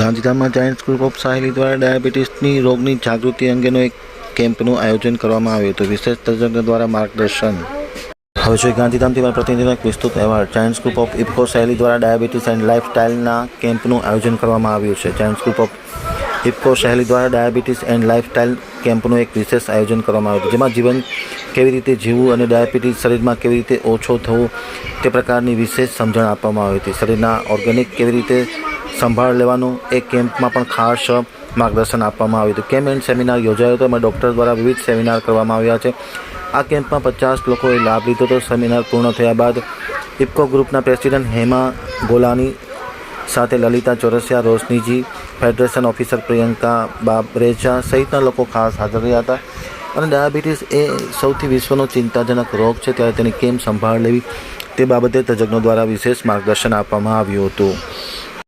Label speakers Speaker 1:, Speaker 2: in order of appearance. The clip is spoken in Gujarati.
Speaker 1: ગાંધીધામમાં જાયન્ટ્સ ગ્રુપ ઓફ સાહેલી દ્વારા ડાયાબિટીસની રોગની જાગૃતિ અંગેનો એક કેમ્પનું આયોજન કરવામાં આવ્યું હતું. વિશેષ તજજ્ઞ દ્વારા માર્ગદર્શન. હવે છે ગાંધીધામથી મારા પ્રતિનિધિનો એક વિસ્તૃત અહેવાલ. જાયન્ટ્સ ગ્રુપ ઓફ ઇફકો શૈલી દ્વારા ડાયાબિટીસ એન્ડ લાઇફસ્ટાઇલના કેમ્પનું આયોજન કરવામાં આવ્યું છે. જાયન્ટ્સ ગ્રુપ ઓફ ઇફકો શૈલી દ્વારા ડાયાબિટીસ એન્ડ લાઇફસ્ટાઇલ કેમ્પનું એક વિશેષ આયોજન કરવામાં આવ્યું જેમાં જીવન કેવી રીતે જીવવું અને ડાયાબિટીસ શરીરમાં કેવી રીતે ઓછો થવું તે પ્રકારની વિશેષ સમજણ આપવામાં આવી હતી. શરીરના ઓર્ગેનિક કેવી રીતે સંભાળ લેવાનું, એ કેમ્પમાં પણ ખાસ માર્ગદર્શન આપવામાં આવ્યું હતું. કેમ્પ એન્ડ સેમિનાર યોજાયો હતો, એમાં ડૉક્ટર દ્વારા વિવિધ સેમિનાર કરવામાં આવ્યા છે. આ કેમ્પમાં પચાસ લોકોએ લાભ લીધો હતો. સેમિનાર પૂર્ણ થયા બાદ ઇફકો ગ્રુપના પ્રેસિડેન્ટ હેમા ગોલાની સાથે લલિતા ચોરસિયા, રોશનીજી, ફેડરેશન ઓફિસર પ્રિયંકા બાબરેજા સહિતના લોકો ખાસ હાજર રહ્યા હતા. અને ડાયાબિટીસ એ સૌથી વિશ્વનો ચિંતાજનક રોગ છે. ત્યારે તેની કેમ સંભાળ લેવી તે બાબતે તજજ્ઞો દ્વારા વિશેષ માર્ગદર્શન આપવામાં આવ્યું હતું.